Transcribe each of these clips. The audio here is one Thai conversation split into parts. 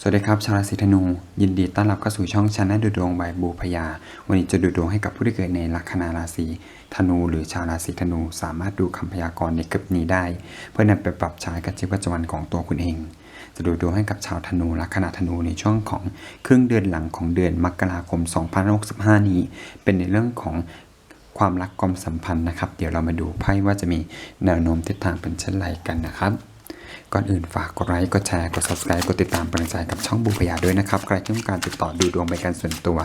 สวัสดีครับ ชาวราศีธนู ยินดีต้อนรับเข้าสู่ช่องชนะดูดวงใบบูพยา วันนี้จะดูดวงให้กับผู้ที่เกิดในลัคนาราศีธนู หรือชาวราศีธนู สามารถดูคำพยากรณ์ในคลิปนี้ได้ เพื่อนำไปปรับใช้กับชีวิตประจำวันของตัวคุณเอง จะดูดวงให้กับชาวธนูลัคนาธนูในช่วงของครึ่งเดือนหลังของเดือนมกราคม 2065 นี้ เป็นในเรื่องของความรักความสัมพันธ์นะครับ เดี๋ยวเรามาดูไพ่ว่าจะมีแนวโน้มทิศทางเป็นเช่นไรกันนะครับ ก่อนอื่นฝากกดไลค์กดแชร์กด subscribe กดติดตามกำลังใจกับช่องบูพยาด้วยนะครับ ใครที่ต้องการติดต่อดูดวงเป็นการส่วนตัว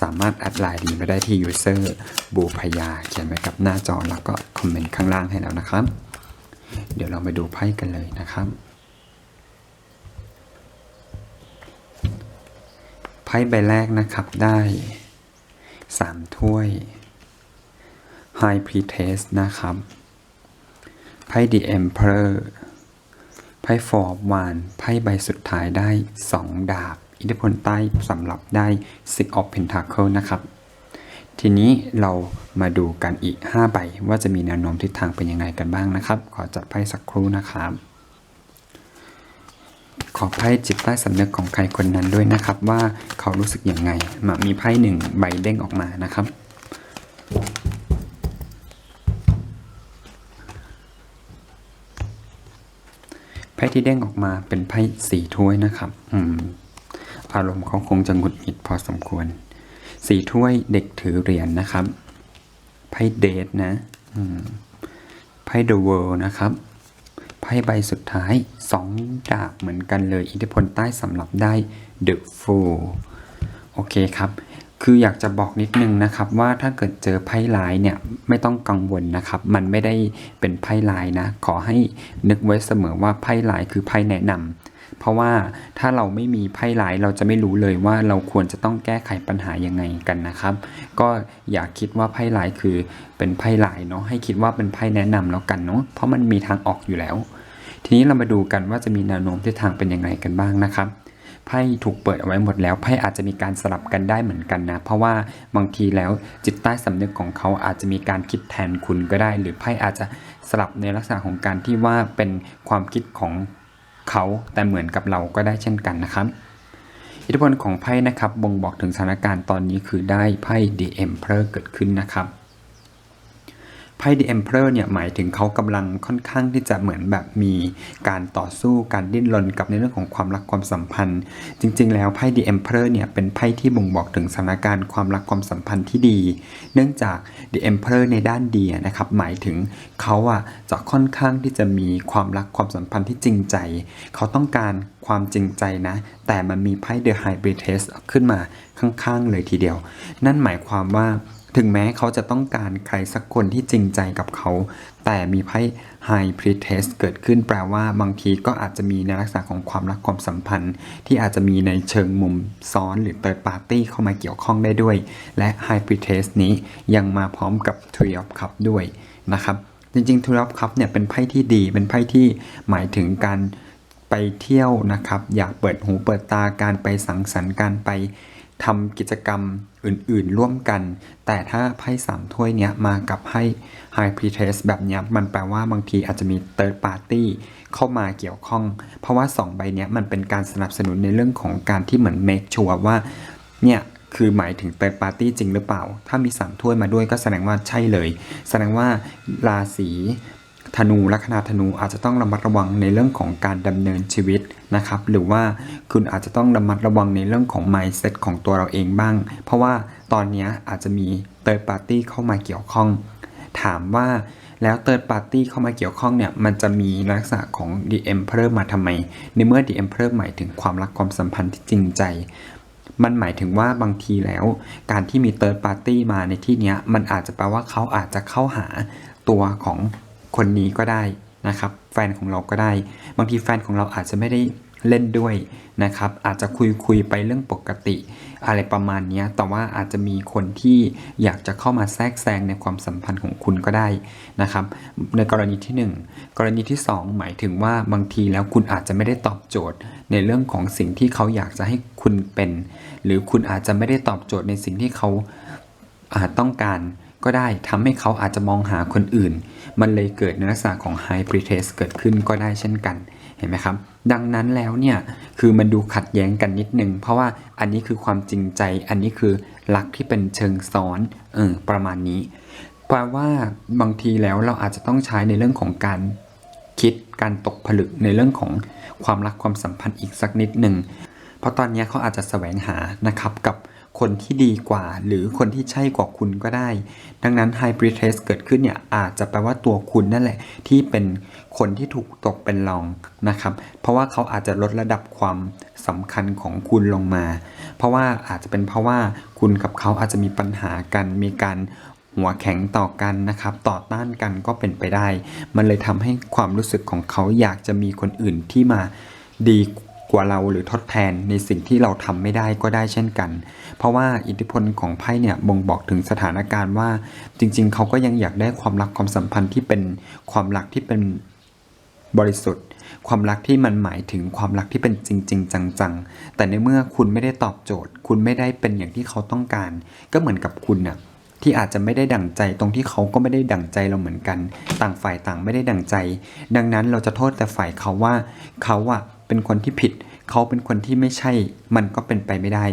สามารถแอดไลน์ดีมาได้ที่ user บูพยาเขียนไว้กับหน้าจอแล้วก็คอมเมนต์ข้างล่างให้แล้วนะครับ เดี๋ยวเรามาดูไพ่กันเลยนะครับไพ่ใบแรกนะครับได้สามถ้วย High Priestess นะครับไพ่ The Emperor พ่ฟอร์วาน ไพ่ใบสุดท้ายได้ 2 ดาบ อิทธิพลใต้สำหรับได้ Six of Pentacle นะครับ ทีนี้เรามาดูกันอีก 5 ใบ ว่าจะมีแนวโน้มทิศทางเป็นยังไงกันบ้างนะครับ ขอจัดไพ่สักครู่นะครับขอไพ่จิตใต้สำนึกของใครคนนั้นด้วยนะครับว่าเขารู้สึกยังไงมามีไพ่หนึ่งใบเด้งออกมานะครับ ไพ่ที่เด้งออกมาเป็นไพ่สี่ถ้วยนะครับอืมอารมณ์เขาคงจะหงุดหงิดพอสมควร สี่ถ้วยเด็กถือเหรียญนนะครับ ไพ่เดทนะไพ่ The World นะครับไพ่ใบสุดท้ายสองดาบเหมือนกันเลย อิทธิพลใต้สำหรับได้ The Fool โอเคครับ คืออยากจะบอกนิดนึงนะครับว่าถ้าเกิดเจอไพ่ร้ายเนี่ยไม่ต้องกังวลนะครับ มันไม่ได้เป็นไพ่ร้ายนะ ขอให้นึกไว้เสมอว่าไพ่ร้ายคือไพ่แนะนำเพราะว่าถ้าเราไม่มีไพ่ร้ายเราจะไม่รู้เลยว่าเราควรจะต้องแก้ไขปัญหายังไงกันนะครับ ก็อย่าคิดว่าไพ่ร้ายคือเป็นไพ่ร้ายเนาะให้คิดว่าเป็นไพ่แนะนำแล้วกันเนาะเพราะมันมีทางออกอยู่แล้ว ทีนี้เรามาดูกันว่าจะมีแนวโน้มทิศทางเป็นยังไงกันบ้างนะครับ ไพ่ถูกเปิดเอาไว้หมดแล้วไพ่อาจจะมีการสลับกันได้เหมือนกันนะ เพราะว่าบางทีแล้วจิตใต้สำนึกของเขาอาจจะมีการคิดแทนคุณก็ได้ หรือไพ่อาจจะสลับในลักษณะของการที่ว่าเป็นความคิดของเขาแต่เหมือนกับเราก็ได้เช่นกันนะครับอิทธิพลของไพ่นะครับบ่งบอกถึงสถานการณ์ตอนนี้คือได้ไพ่ The Emperor เกิดขึ้นนะครับ ไพ่ The Emperor เนี่ยหมายถึงเขากำลังค่อนข้างที่จะเหมือนแบบมีการต่อสู้การดิ้นรนกับในเรื่องของความรักความสัมพันธ์ จริง ๆ แล้วไพ่ The Emperor เนี่ยเป็นไพ่ที่บ่งบอกถึงสถานการณ์ความรักความสัมพันธ์ที่ดี เนื่องจาก The Emperor ในด้านดีนะครับหมายถึงเขาอะจะค่อนข้างที่จะมีความรักความสัมพันธ์ที่จริงใจ เขาต้องการความจริงใจนะ แต่มันมีไพ่ The Hybridess ขึ้นมาข้างๆเลยทีเดียว นั่นหมายความว่า ถึงแม้เขาจะต้องการใครสักคนที่จริงใจกับเขา แต่มีไพ่ High p r i e t e s เกิดขึ้นแปลว่าบางทีก็อาจจะมีในลักษณะของความรักความสัมพันธ์ ที่อาจจะมีในเชิงมุมซ้อนหรือ Third Party เข้ามาเกี่ยวข้องได้ด้วย และ High p r i e t e s นี้ยังมาพร้อมกับ Three of Cups ด้วยนะครับ จริงๆ Three of Cups เนี่ยเป็นไพ่ที่ดี เป็นไพ่ที่หมายถึงการไปเที่ยวนะครับ อยากเปิดหูเปิดตาการไปสังสรรค์การไป ทำกิจกรรมอื่นๆร่วมกัน แต่ถ้าไพ่สามถ้วยเนี้ยมากับไพ่ High Priestess แบบเนี้ยมันแปลว่าบางทีอาจจะมี Third Party เข้ามาเกี่ยวข้อง เพราะว่า 2 ใบเนี้ยมันเป็นการสนับสนุนในเรื่องของการที่เหมือน make sure ว่าเนี่ยคือหมายถึง Third Party จริงหรือเปล่า ถ้ามี 3 ถ้วยมาด้วยก็แสดงว่าใช่เลย แสดงว่าราศี ธนูลัคนาธนูอาจจะต้องระมัดระวังในเรื่องของการดำเนินชีวิตนะครับหรือว่าคุณอาจจะต้องระมัดระวังในเรื่องของ mindset ของตัวเราเองบ้าง เพราะว่าตอนนี้อาจจะมี third party เข้ามาเกี่ยวข้อง ถามว่าแล้ว third party เข้ามาเกี่ยวข้องเนี่ยมันจะมีลักษณะของ the emperor มาทำไม ในเมื่อ the emperor หมายถึงความรักความสัมพันธ์ที่จริงใจมันหมายถึงว่าบางทีแล้วการที่มี third party มาในที่นี้มันอาจจะแปลว่าเขาอาจจะเข้าหาตัวของ คนนี้ก็ได้นะครับ แฟนของเราก็ได้ บางทีแฟนของเราอาจจะไม่ได้เล่นด้วยนะครับ อาจจะคุยคุยไปเรื่องปกติ อะไรประมาณนี้แต่ว่าอาจจะมีคนที่อยากจะเข้ามาแทรกแซงในความสัมพันธ์ของคุณก็ได้นะครับ ในกรณีที่หนึ่งกรณีที่สองหมายถึงว่าบางทีแล้วคุณอาจจะไม่ได้ตอบโจทย์ ในเรื่องของสิ่งที่เขาอยากจะให้คุณเป็น หรือคุณอาจจะไม่ได้ตอบโจทย์ในสิ่งที่เขาอาจต้องการ ก็ได้ทำให้เขาอาจจะมองหาคนอื่น มันเลยเกิดในลักษณะของ High Priestess เกิดขึ้นก็ได้เช่นกันเห็นไหมครับ ดังนั้นแล้วเนี่ยคือมันดูขัดแย้งกันนิดนึง เพราะว่าอันนี้คือความจริงใจ อันนี้คือรักที่เป็นเชิงซ้อนเออประมาณนี้แปลว่าบางทีแล้วเราอาจจะต้องใช้ในเรื่องของการคิดการตกผลึกในเรื่องของความรักความสัมพันธ์อีกสักนิดหนึ่งเพราะตอนนี้เขาอาจจะแสวงหานะครับกับ คนที่ดีกว่า หรือคนที่ใช่กว่าคุณก็ได้ ดังนั้น hybrid test เกิดขึ้นเนี่ยอาจจะแปลว่าตัวคุณนั่นแหละ ที่เป็นคนที่ถูกตกเป็นรองนะครับ เพราะว่าเขาอาจจะลดระดับความสำคัญของคุณลงมา เพราะว่าอาจจะเป็นเพราะว่าคุณกับเขาอาจจะมีปัญหากันมีการหัวแข็งต่อกันนะครับ ต่อต้านกันก็เป็นไปได้ มันเลยทำให้ความรู้สึกของเขาอยากจะมีคนอื่นที่มาดี กว่าเราหรือทดแทนในสิ่งที่เราทำไม่ได้ก็ได้เช่นกัน เพราะว่าอิทธิพลของไพ่เนี่ยบ่งบอกถึงสถานการณ์ว่า จริง ๆ เขาก็ยังอยากได้ความรักความสัมพันธ์ที่เป็นความรักที่เป็นบริสุทธิ์ ความรักที่มันหมายถึงความรักที่เป็นจริง ๆ จังๆ แต่ในเมื่อคุณไม่ได้ตอบโจทย์ คุณไม่ได้เป็นอย่างที่เขาต้องการ ก็เหมือนกับคุณน่ะที่อาจจะไม่ได้ดั่งใจตรงที่เขาก็ไม่ได้ดั่งใจเราเหมือนกัน ต่างฝ่ายต่างไม่ได้ดั่งใจ ดังนั้นเราจะโทษแต่ฝ่ายเขาว่าเขาอะ เป็นคนที่ผิด เขาเป็นคนที่ไม่ใช่ มันก็เป็นไปไม่ได้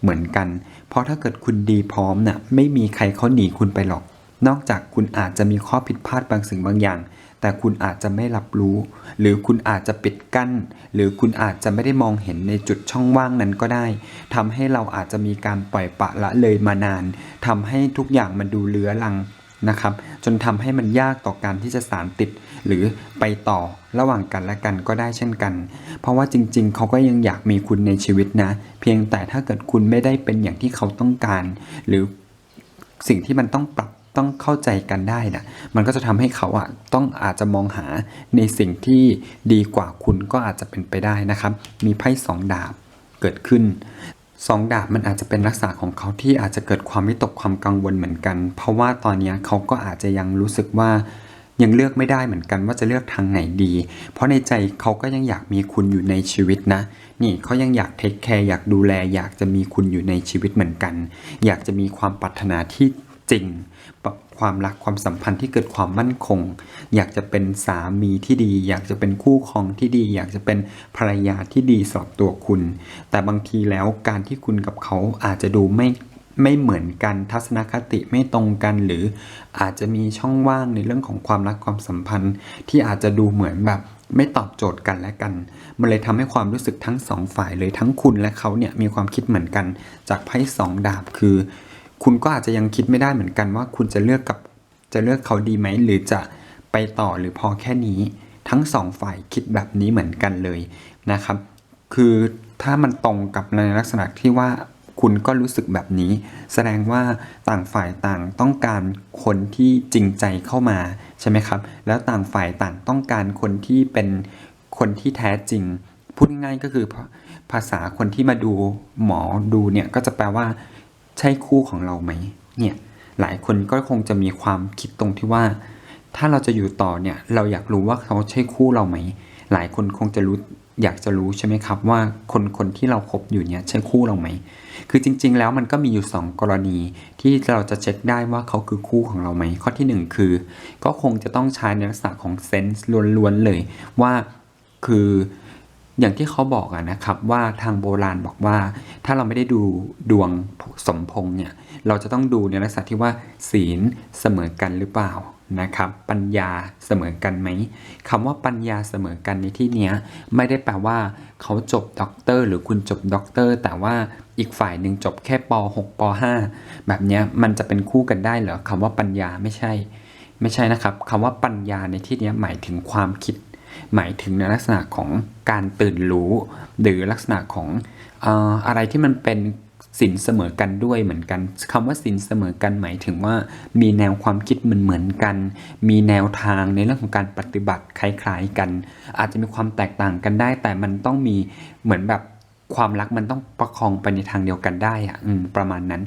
เหมือนกัน เพราะถ้าเกิดคุณดีพร้อมน่ะไม่มีใครเขาหนีคุณไปหรอก นอกจากคุณอาจจะมีข้อผิดพลาดบางสิ่งบางอย่าง แต่คุณอาจจะไม่รับรู้ หรือคุณอาจจะปิดกั้น หรือคุณอาจจะไม่ได้มองเห็นในจุดช่องว่างนั้นก็ได้ทำให้เราอาจจะมีการปล่อยปะละเลยมานานทำให้ทุกอย่างมันดูเลื้อรัง นะครับ จนทำให้มันยากต่อการที่จะสารติด หรือไปต่อระหว่างกันและกันก็ได้เช่นกัน เพราะว่าจริงๆ เขาก็ยังอยากมีคุณในชีวิตนะ เพียงแต่ถ้าเกิดคุณไม่ได้เป็นอย่างที่เขาต้องการ หรือสิ่งที่มันต้องปรับต้องเข้าใจกันได้นะมันก็จะทำให้เขาอะต้องอาจจะมองหาในสิ่งที่ดีกว่าคุณก็อาจจะเป็นไปได้นะครับ มีไพ่สองดาบเกิดขึ้น สองดาบมันอาจจะเป็นลักษณะของเขาที่อาจจะเกิดความวิตกความกังวลเหมือนกัน เพราะว่าตอนนี้เขาก็อาจจะยังรู้สึกว่ายังเลือกไม่ได้เหมือนกันว่าจะเลือกทางไหนดี เพราะในใจเขาก็ยังอยากมีคุณอยู่ในชีวิตนะ นี่เขายังอยากเทคแคร์อยากดูแล อยากจะมีคุณอยู่ในชีวิตเหมือนกัน อยากจะมีความปรารถนาที่จริง ความรักความสัมพันธ์ที่เกิดความมั่นคง อยากจะเป็นสามีที่ดี อยากจะเป็นคู่ครองที่ดี อยากจะเป็นภรรยาที่ดีสำหรับตัวคุณ แต่บางทีแล้วการที่คุณกับเขาอาจจะดูไม่ไม่เหมือนกันทัศนคติไม่ตรงกัน หรืออาจจะมีช่องว่างในเรื่องของความรักความสัมพันธ์ ที่อาจจะดูเหมือนแบบไม่ตอบโจทย์กันและกัน มันเลยทำให้ความรู้สึกทั้งสองฝ่ายเลยทั้งคุณและเขาเนี่ยมีความคิดเหมือนกัน จากไพ่สองดาบคือ คุณก็อาจจะยังคิดไม่ได้เหมือนกันว่าคุณจะเลือกกับจะเลือกเขาดีไหม หรือจะไปต่อหรือพอแค่นี้ ทั้งสองฝ่ายคิดแบบนี้เหมือนกันเลยนะครับ คือถ้ามันตรงกับในลักษณะที่ว่าคุณก็รู้สึกแบบนี้ แสดงว่าต่างฝ่ายต่างต้องการคนที่จริงใจเข้ามาใช่ไหมครับ แล้วต่างฝ่ายต่างต้องการคนที่เป็นคนที่แท้จริง พูดง่ายๆก็คือภาษาคนที่มาดูหมอดูเนี่ยก็จะแปลว่า ใช่คู่ของเราไหมเนี่ยหลายคนก็คงจะมีความคิดตรงที่ว่า ถ้าเราจะอยู่ต่อเนี่ยเราอยากรู้ว่าเขาใช่คู่เราไหม หลายคนคงจะรู้อยากจะรู้ใช่ไหมครับว่าคนคนที่เราคบอยู่เนี่ยใช่คู่เราไหม คือจริง ๆ แล้วมันก็มีอยู่ 2 กรณีที่เราจะเช็คได้ว่าเขาคือคู่ของเราไหม ข้อทีหนึ่1 คือ ก็คงจะต้องใช้ในลักษณะของเซนส์ล้วนๆเลยว่าคือ อย่างที่เขาบอกอะนะครับว่าทางโบราณบอกว่า ถ้าเราไม่ได้ดูดวงสมพงเนี่ยเราจะต้องดูในลักษณะที่ว่า ศีลเสมอกันหรือเปล่านะครับ ปัญญาเสมอกันไหมคำว่าปัญญาเสมอกันในที่เนี้ยไม่ได้แปลว่า เขาจบด็อกเตอร์หรือคุณจบด็อกเตอร์แต่ว่าอีกฝ่ายหนึ่งจบแค่ป .6 ป .5 แบบเนี้ยมันจะเป็นคู่กันได้เหรอคำว่าปัญญาไม่ใช่ ไม่ใช่นะครับคำว่าปัญญาในที่นี้หมายถึงความคิด หมายถึงในลักษณะของการตื่นรู้ หรือลักษณะของอะไรที่มันเป็นสินเสมอกันด้วยเหมือนกันคำว่าสินเสมอกันหมายถึงว่า มีแนวความคิดเหมือนเหมือนกัน มีแนวทางในเรื่องของการปฏิบัติคล้ายๆกัน อาจจะมีความแตกต่างกันได้ แต่มันต้องมีเหมือนแบบ ความรักมันต้องประคองไปในทางเดียวกันได้อะประมาณนั้น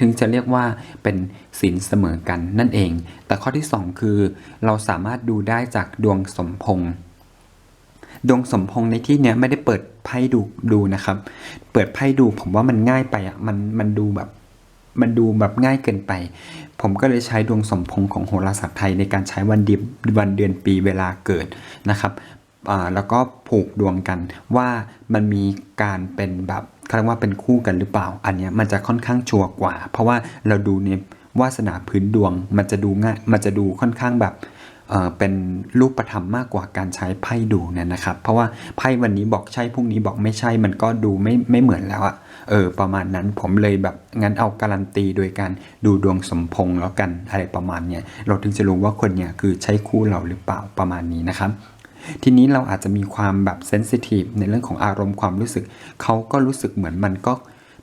ถึงจะเรียกว่าเป็นศีลเสมอกันนั่นเอง แต่ข้อที่ 2 คือ เราสามารถดูได้จากดวงสมพงษ์ดวงสมพงษ์ในที่เนี้ยไม่ได้เปิดไพ่ดูดูนะครับ เปิดไพ่ดูผมว่ามันง่ายไปอะมันมันดูแบบมันดูแบบง่ายเกินไป ผมก็เลยใช้ดวงสมพงษ์ของโหราศาสตร์ไทยในการใช้วันดือนวันเดือนปีเวลาเกิดนะครับ แล้วก็ผูกดวงกันว่ามันมีการเป็นแบบเขาเรียกว่าเป็นคู่กันหรือเปล่า อันเนี้ยมันจะค่อนข้างชัวร์กว่า เพราะว่าเราดูในวาสนาพื้นดวงมันจะดูง่ายมันจะดูค่อนข้างแบบเป็นรูปธรรมมากกว่าการใช้ไพ่ดูเนี่ยนะครับ เพราะว่าไพ่วันนี้บอกใช่พรุ่งนี้บอกไม่ใช่มันก็ดูไม่ไม่เหมือนแล้วอะเออประมาณนั้นผมเลยแบบงั้นเอาการันตีโดยการดูดวงสมพงษ์แล้วกันอะไรประมาณเนี้ยเราถึงจะรู้ว่าคนเนี้ยคือใช่คู่เราหรือเปล่าประมาณนี้นะครับ ทีนี้เราอาจจะมีความแบบเซนซิทีฟในเรื่องของอารมณ์ความรู้สึก เขาก็รู้สึกเหมือนมันก็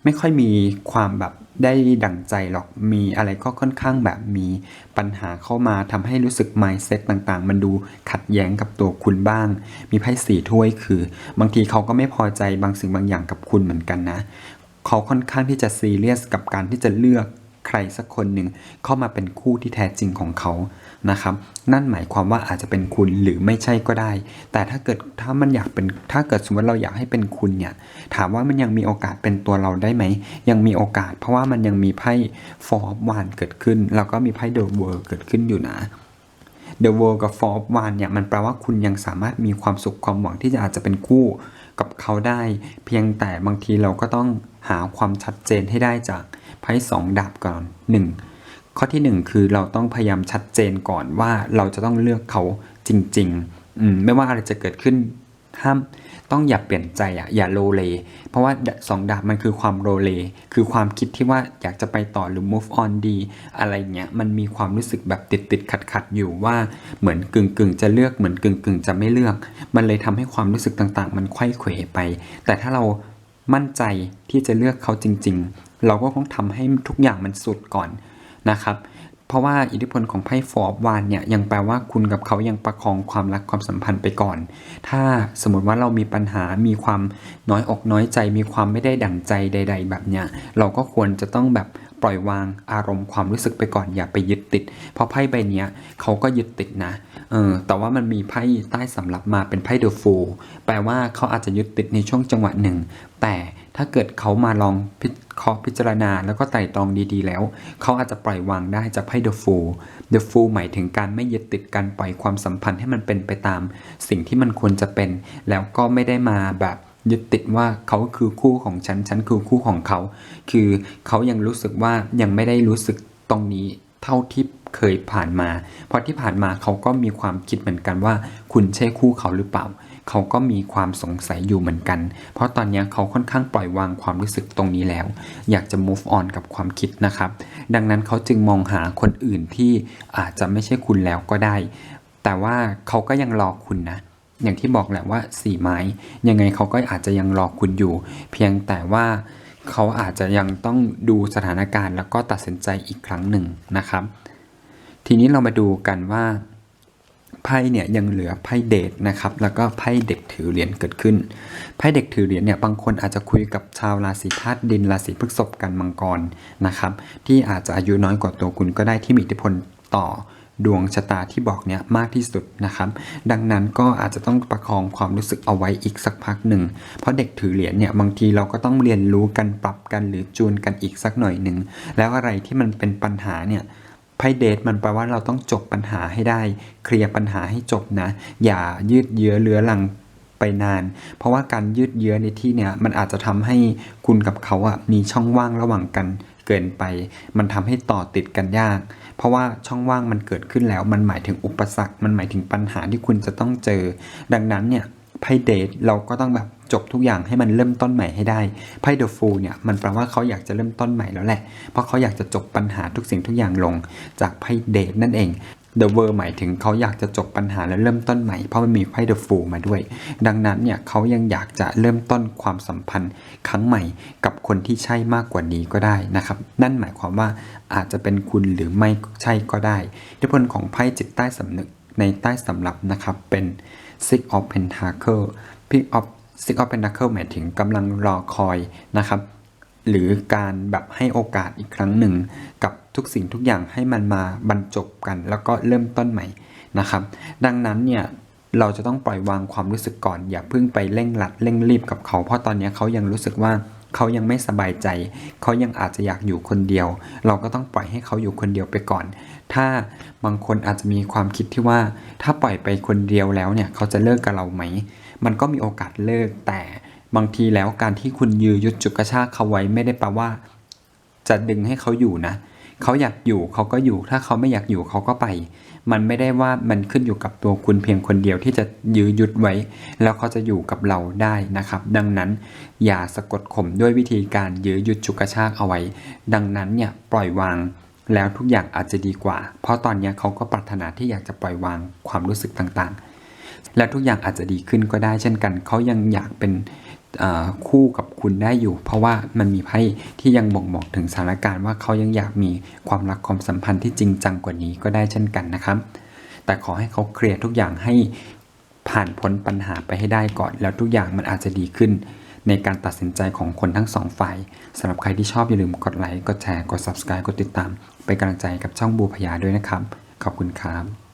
ไม่ค่อยมีความแบบได้ดั่งใจหรอก มีอะไรก็ค่อนข้างแบบมีปัญหาเข้ามาทำให้รู้สึก mindset ต่างๆ มันดูขัดแย้งกับตัวคุณบ้าง มีไพ่สี่ถ้วยคือ บางทีเขาก็ไม่พอใจบางสิ่งบางอย่างกับคุณเหมือนกันนะ เขาค่อนข้างที่จะซีเรียสกับการที่จะเลือกใครสักคนหนึ่งเข้ามาเป็นคู่ที่แท้จริงของเขา นะครับ นั่นหมายความว่าอาจจะเป็นคุณหรือไม่ใช่ก็ได้ แต่ถ้าเกิดถ้ามันอยากเป็นถ้าเกิดสมมติเราอยากให้เป็นคุณเนี่ยถามว่ามันยังมีโอกาสเป็นตัวเราได้ไหม ยังมีโอกาส เพราะว่ามันยังมีไพ่ฟอร์วานเกิดขึ้น แล้วก็มีไพ่เดอะเวิร์เกิดขึ้นอยู่นะ The World กับ Four of Wands เนี่ยมันแปลว่าคุณยังสามารถมีความสุขความหวังที่จะอาจจะเป็นคู่กับเขาได้ เพียงแต่บางทีเราก็ต้องหาความชัดเจนให้ได้จากไพ่สองดาบก่อนหนึ่ง ข้อที่หนึ่งคือเราต้องพยายามชัดเจนก่อนว่าเราจะต้องเลือกเขาจริงๆอืมไม่ว่าอะไรจะเกิดขึ้นห้ามต้องอย่าเปลี่ยนใจอะอย่าโลเล เพราะว่าสองดาบมันคือความโลเล คือความคิดที่ว่าอยากจะไปต่อหรือ move on ดี อะไรเงี้ยมันมีความรู้สึกแบบติดติดขัดขัดอยู่ว่าเหมือนกึ่งกึ่งจะเลือกเหมือนกึ่งกึ่งจะไม่เลือก มันเลยทำให้ความรู้สึกต่างๆ มันไข้เขวไป แต่ถ้าเรามั่นใจที่จะเลือกเขาจริง ๆ เราก็ต้องทำให้ทุกอย่างมันสุดก่อน นะครับ เพราะว่าอิทธิพลของไพ่ฟอร์บวานเนี่ยยังแปลว่าคุณกับเขายังประคองความรักความสัมพันธ์ไปก่อน ถ้าสมมติว่าเรามีปัญหามีความน้อยอกน้อยใจ มีความไม่ได้ดั่งใจใด ๆ แบบเนี้ยเราก็ควรจะต้องแบบ ล่อยวางอารมณ์ความรู้สึกไปก่อนอย่าไปยึดติด เพราะไพ่ใบนี้เขาก็ยึดติดนะเออแต่ว่ามันมีไพ่ใต้สำรับมาเป็นไพ่เดอะฟูแปลว่าเขาอาจจะยึดติดในช่วงจังหวะหนึ่ง แต่ถ้าเกิดเขามาลองพิเคาะพิจารณาแล้วก็ไต่ตรองดีๆแล้ว เขาอาจจะปล่อยวางได้จากไพ่เดอะฟูเดอะฟูหมายถึงการไม่ยึดติดการปล่อยความสัมพันธ์ให้มันเป็นไปตาม สิ่งที่มันควรจะเป็น แล้วก็ไม่ได้มาแบบ ยึดติดว่าเขาคือคู่ของฉัน ฉันคือคู่ของเขา คือเขายังรู้สึกว่ายังไม่ได้รู้สึกตรงนี้เท่าที่เคยผ่านมา เพราะที่ผ่านมาเขาก็มีความคิดเหมือนกันว่า คุณใช่คู่เขาหรือเปล่า เขาก็มีความสงสัยอยู่เหมือนกัน เพราะตอนนี้เขาค่อนข้างปล่อยวางความรู้สึกตรงนี้แล้ว อยากจะ move on กับความคิดนะครับ ดังนั้นเขาจึงมองหาคนอื่นที่อาจจะไม่ใช่คุณแล้วก็ได้ แต่ว่าเขาก็ยังรอคุณนะ อย่างที่บอกแหละว่าสี่ไม้ ยังไงเขาก็อาจจะยังรอคุณอยู่ เพียงแต่ว่าเขาอาจจะยังต้องดูสถานการณ์แล้วก็ตัดสินใจอีกครั้งหนึ่งนะครับ ทีนี้เรามาดูกันว่าไพ่เนี่ยยังเหลือไพ่เดทนะครับ แล้วก็ไพ่เด็กถือเหรียญเกิดขึ้น ไพ่เด็กถือเหรียญเนี่ยบางคนอาจจะคุยกับชาวราศีธาตุดินราศีพฤษภกันมังกรนะครับ ที่อาจจะอายุน้อยกว่าตัวคุณก็ได้ที่มีอิทธิพลต่อ ดวงชะตาที่บอกเนี่ยมากที่สุดนะครับ ดังนั้นก็อาจจะต้องประคองความรู้สึกเอาไว้อีกสักพักหนึ่ง เพราะเด็กถือเหรียญเนี่ยบางทีเราก็ต้องเรียนรู้กันปรับกันหรือจูนกันอีกสักหน่อยหนึ่ง แล้วอะไรที่มันเป็นปัญหาเนี่ยไพ่เดทมันแปลว่าเราต้องจบปัญหาให้ได้ เคลียร์ปัญหาให้จบนะ อย่ายืดเยื้อเลื้อรังไปนาน เพราะว่าการยืดเยื้อในที่เนี่ยมันอาจจะทำให้คุณกับเขาอะมีช่องว่างระหว่างกันเกินไป มันทำให้ต่อติดกันยาก เพราะว่าช่องว่างมันเกิดขึ้นแล้ว มันหมายถึงอุปสรรค มันหมายถึงปัญหาที่คุณจะต้องเจอ ดังนั้นเนี่ยไพ่เดทเราก็ต้องแบบจบทุกอย่างให้มันเริ่มต้นใหม่ให้ได้ไพ่เดอะฟูลเนี่ยมันแปลว่าเขาอยากจะเริ่มต้นใหม่แล้วแหละ เพราะเขาอยากจะจบปัญหาทุกสิ่งทุกอย่างลงจากไพ่เดทนั่นเอง The World หมายถึงเขาอยากจะจบปัญหาและเริ่มต้นใหม่ เพราะมันมีไพ่ The Fool มาด้วย ดังนั้นเนี่ยเขายังอยากจะเริ่มต้นความสัมพันธ์ครั้งใหม่กับคนที่ใช่มากกว่านี้ก็ได้นะครับ นั่นหมายความว่าอาจจะเป็นคุณหรือไม่ใช่ก็ได้อิทธิพลของไพ่จิตใต้สำนึกในใต้สำรับนะครับเป็น Six of Pentacle Six of Six of Pentacle หมายถึงกำลังรอคอยนะครับ หรือการแบบให้โอกาสอีกครั้งหนึ่ง กับทุกสิ่งทุกอย่างให้มันมาบรรจบกัน แล้วก็เริ่มต้นใหม่นะครับ ดังนั้นเนี่ยเราจะต้องปล่อยวางความรู้สึกก่อน อย่าเพิ่งไปเร่งรัดเร่งรีบกับเขา เพราะตอนนี้เขายังรู้สึกว่าเขายังไม่สบายใจ เขายังอาจจะอยากอยู่คนเดียว เราก็ต้องปล่อยให้เขาอยู่คนเดียวไปก่อน ถ้าบางคนอาจจะมีความคิดที่ว่า ถ้าปล่อยไปคนเดียวแล้วเนี่ยเขาจะเลิกกับเราไหม มันก็มีโอกาสเลิกแต่ บางทีแล้วการที่คุณยื้อยุดจุกกระชากเขาไว้ไม่ได้แปลว่า จะดึงให้เขาอยู่นะ เขาอยากอยู่เขาก็อยู่ ถ้าเขาไม่อยากอยู่เขาก็ไป มันไม่ได้ว่ามันขึ้นอยู่กับตัวคุณเพียงคนเดียวที่จะยื้อยุดไว้ แล้วเขาจะอยู่กับเราได้นะครับ ดังนั้นอย่าสะกดข่มด้วยวิธีการยื้อยุดฉุกกระชากเอาไว้ ดังนั้นเนี่ยปล่อยวางแล้วทุกอย่างอาจจะดีกว่า เพราะตอนนี้เขาก็ปรารถนาที่อยากจะปล่อยวางความรู้สึกต่างๆ และทุกอย่างอาจจะดีขึ้นก็ได้เช่นกัน เขายังอยากเป็น คู่กับคุณได้อยู่ เพราะว่ามันมีไพ่ที่ยังบ่งบอกถึงสถานการณ์ว่าเขายังอยากมีความรักความสัมพันธ์ที่จริงจังกว่านี้ก็ได้เช่นกันนะครับ แต่ขอให้เขาเคลียร์ทุกอย่างให้ผ่านพ้นปัญหาไปให้ได้ก่อน แล้วทุกอย่างมันอาจจะดีขึ้น ในการตัดสินใจของคนทั้งสองฝ่ายสำหรับใครที่ชอบอย่าลืมกดไลค์กดแชร์กด subscribe กดติดตาม เป็นกำลังใจกับช่องบูพยาด้วยนะครับ ขอบคุณครับ